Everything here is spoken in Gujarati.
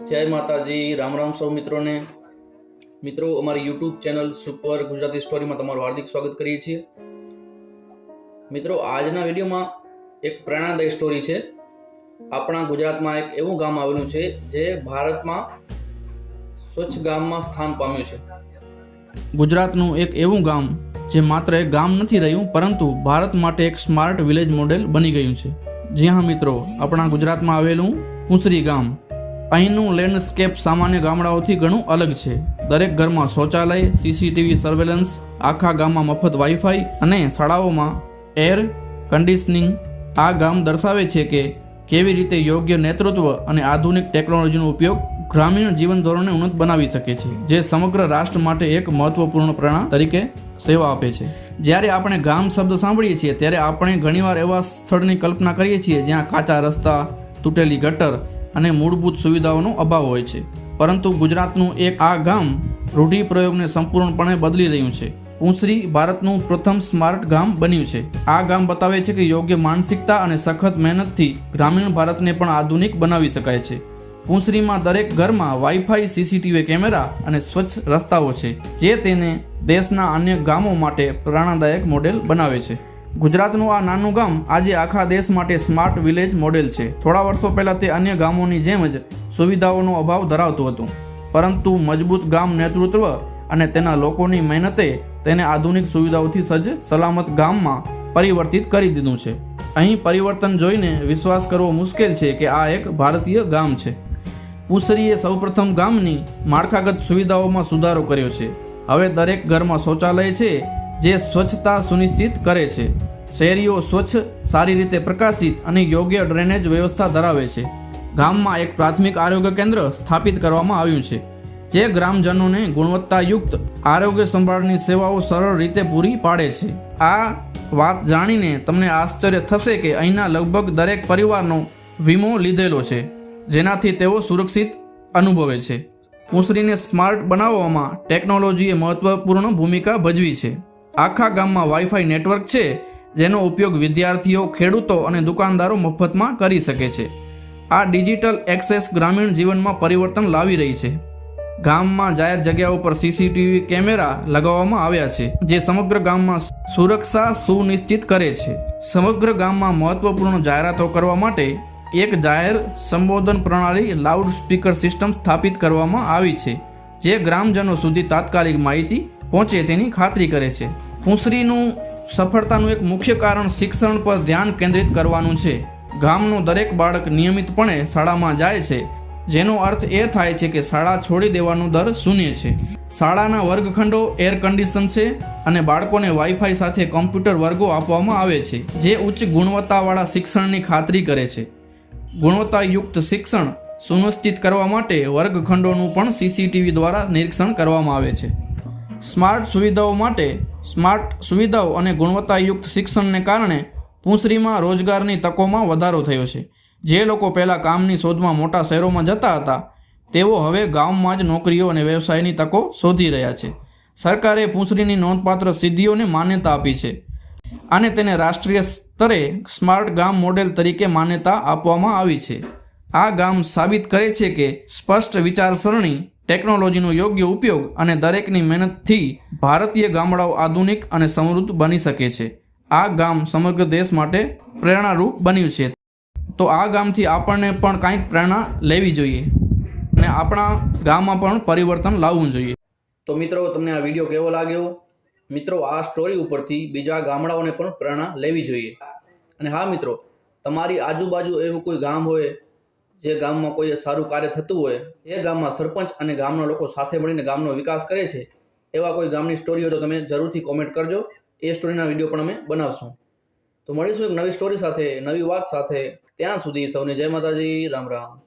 જય માતાજી, રામ રામ સૌ મિત્રોને. મિત્રો, અમારી યુટ્યુબ ચેનલ સુપર ગુજરાતી સ્ટોરીમાં તમારું હાર્દિક સ્વાગત કરીએ છીએ. મિત્રો, આજના વિડીયોમાં એક પ્રેરણાદાયી સ્ટોરી છે. આપણા ગુજરાતમાં એક એવું ગામ આવેલું છે જે ભારતમાં સ્વચ્છ ગામમાં સ્થાન પામ્યું છે. ગુજરાતનું એક એવું ગામ જે માત્ર એક ગામ નથી રહ્યું, પરંતુ ભારત માટે એક સ્માર્ટ વિલેજ મોડેલ બની ગયું છે. જી હા મિત્રો, આપણા ગુજરાતમાં આવેલું પૂંસરી ગામ અહીંનું લેન્ડસ્કેપ સામાન્ય ગામડાઓથી ઘણું અલગ છે. દરેક ઘરમાં શૌચાલય સીસીટીવી સર્વેલન્સ આખા ગામમાં મફત વાઈફાઈ અને શાળાઓમાં એર કન્ડિશનિંગ આ ગામ દર્શાવે છે કે કેવી રીતે યોગ્ય નેતૃત્વ અને આધુનિક ટેકનોલોજીનો ઉપયોગ ગ્રામીણ જીવન ધોરણને ઉન્નત બનાવી શકે છે, જે સમગ્ર રાષ્ટ્ર માટે એક મહત્વપૂર્ણ પ્રેરણા તરીકે સેવા આપે છે. જ્યારે આપણે ગામ શબ્દ સાંભળીએ છીએ, ત્યારે આપણે ઘણીવાર એવા સ્થળની કલ્પના કરીએ છીએ જ્યાં કાચા રસ્તા, તૂટેલી ગટર અને મૂળભૂત સુવિધાઓનો અભાવ હોય છે. પરંતુ ગુજરાતનું એક આ ગામ રૂઢિપ્રયોગને સંપૂર્ણપણે બદલી રહ્યું છે. પૂંસરી ભારતનું પ્રથમ સ્માર્ટ ગામ બન્યું છે. આ ગામ બતાવે છે કે યોગ્ય માનસિકતા અને સખત મહેનતથી ગ્રામીણ ભારતને પણ આધુનિક બનાવી શકાય છે. પૂંસરીમાં દરેક ઘરમાં વાઈફાઈ સીસીટીવી કેમેરા અને સ્વચ્છ રસ્તાઓ છે, જે તેને દેશના અન્ય ગામો માટે પ્રેરણાદાયક મોડેલ બનાવે છે. ગુજરાતનું આ નાનું ગામ આજે આખા દેશ માટે સ્માર્ટ વિલેજ મોડેલ છે. થોડા વર્ષો પહેલાં તે અન્ય ગામોની જેમ જ સુવિધાઓનો અભાવ ધરાવતું હતું. પરંતુ મજબૂત ગામ નેતૃત્વ અને તેના લોકોની મહેનતે તેને આધુનિક સુવિધાઓથી સજ્જ, સલામત ગામમાં પરિવર્તિત કરી દીધું છે. અહીં પરિવર્તન જોઈને વિશ્વાસ કરવો મુશ્કેલ છે કે આ એક ભારતીય ગામ છે. પુસરીએ સૌપ્રથમ ગામની માળખાગત સુવિધાઓમાં સુધારો કર્યો છે. હવે દરેક ઘરમાં શૌચાલય છે જે સ્વચ્છતા સુનિશ્ચિત કરે છે. શહેરીઓ સ્વચ્છ, સારી રીતે પ્રકાશિત અને યોગ્ય ડ્રેનેજ વ્યવસ્થા ધરાવે છે. ગામમાં એક પ્રાથમિક આરોગ્ય કેન્દ્ર સ્થાપિત કરવામાં આવ્યું છે, જે ગ્રામજનોને ગુણવત્તાયુક્ત આરોગ્ય સંભાળની સેવાઓ સરળ રીતે પૂરી પાડે છે. આ વાત જાણીને તમને આશ્ચર્ય થશે કે અહીંના લગભગ દરેક પરિવારનો વીમો લીધેલો છે, જેનાથી તેઓ સુરક્ષિત અનુભવે છે. પૂંસરીને સ્માર્ટ બનાવવામાં ટેકનોલોજીએ મહત્વપૂર્ણ ભૂમિકા ભજવી છે. આખા ગામમાં વાઈફાઈ નેટવર્ક છે, જેનો ઉપયોગ વિદ્યાર્થીઓ, ખેડૂતો અને દુકાનદારો મફતમાં કરી શકે છે. આ ડિજિટલ એક્સેસ ગ્રામીણ જીવનમાં પરિવર્તન લાવી રહી છે. ગામમાં જાહેર જગ્યાઓ પર સીસીટીવી કેમેરા લગાવવામાં આવ્યા છે, જે સમગ્ર ગામમાં સુરક્ષા સુનિશ્ચિત કરે છે. સમગ્ર ગામમાં મહત્વપૂર્ણ જાહેરાતો કરવા માટે એક જાહેર સંબોધન પ્રણાલી લાઉડ સ્પીકર સિસ્ટમ સ્થાપિત કરવામાં આવી છે, જે ગ્રામજનો સુધી તાત્કાલિક માહિતી પહોંચે તેની ખાતરી કરે છે. પૂંસરીનું સફળતાનું એક મુખ્ય કારણ શિક્ષણ પર ધ્યાન કેન્દ્રિત કરવાનું છે. ગામનું દરેક બાળક નિયમિતપણે શાળામાં જાય છે. જેનો અર્થ એ થાય છે કે શાળા છોડી દેવાનો દર શૂન્ય છે. શાળાના વર્ગખંડો એર કન્ડિશન છે અને બાળકોને વાઈફાઈ સાથે કોમ્પ્યુટર વર્ગો આપવામાં આવે છે, જે ઉચ્ચ ગુણવત્તાવાળા શિક્ષણની ખાતરી કરે છે. ગુણવત્તાયુક્ત શિક્ષણ સુનિશ્ચિત કરવા માટે વર્ગખંડોનું પણ સીસીટીવી દ્વારા નિરીક્ષણ કરવામાં આવે છે. સ્માર્ટ સુવિધાઓ માટે સ્માર્ટ સુવિધાઓ અને ગુણવત્તાયુક્ત શિક્ષણને કારણે પૂંસરીમાં રોજગારની તકોમાં વધારો થયો છે. જે લોકો પહેલાં કામની શોધમાં મોટા શહેરોમાં જતા હતા, તેઓ હવે ગામમાં જ નોકરીઓ અને વ્યવસાયની તકો શોધી રહ્યા છે. સરકારે પૂંસરીની નોંધપાત્ર સિદ્ધિઓને માન્યતા આપી છે. અને તેને રાષ્ટ્રીય સ્તરે સ્માર્ટ ગામ મોડેલ તરીકે માન્યતા આપવામાં આવી છે. આ ગામ સાબિત કરે છે કે સ્પષ્ટ વિચારસરણી ટેકનોલોજીનો યોગ્ય ઉપયોગ અને દરેકની મહેનતથી ભારતીય ગામડાઓ આધુનિક અને સમૃદ્ધ બની શકે છે. આ ગામ સમગ્ર દેશ માટે પ્રેરણારૂપ બન્યું છે. તો આ ગામથી આપણને પણ કાંઈક પ્રેરણા લેવી જોઈએ અને આપણા ગામમાં પણ પરિવર્તન લાવવું જોઈએ. તો મિત્રો, તમને આ વીડિયો કેવો લાગ્યો? મિત્રો, આ સ્ટોરી ઉપરથી બીજા ગામડાઓને પણ પ્રેરણા લેવી જોઈએ. અને હા મિત્રો, તમારી આજુબાજુ એવું કોઈ ગામ હોય જે ગામમાં કોઈ સારું કાર્ય થતું હોય, એ ગામમાં સરપંચ અને ગામના લોકો સાથે મળીને ગામનો વિકાસ કરે છે, એવા કોઈ ગામની સ્ટોરી હોય તો તમે જરૂરથી કોમેન્ટ કરજો. એ સ્ટોરીના વીડિયો પણ અમે બનાવશું. તો મળીશું એક નવી સ્ટોરી સાથે, નવી વાત સાથે. ત્યાં સુધી સૌને જય માતાજી, રામ રામ.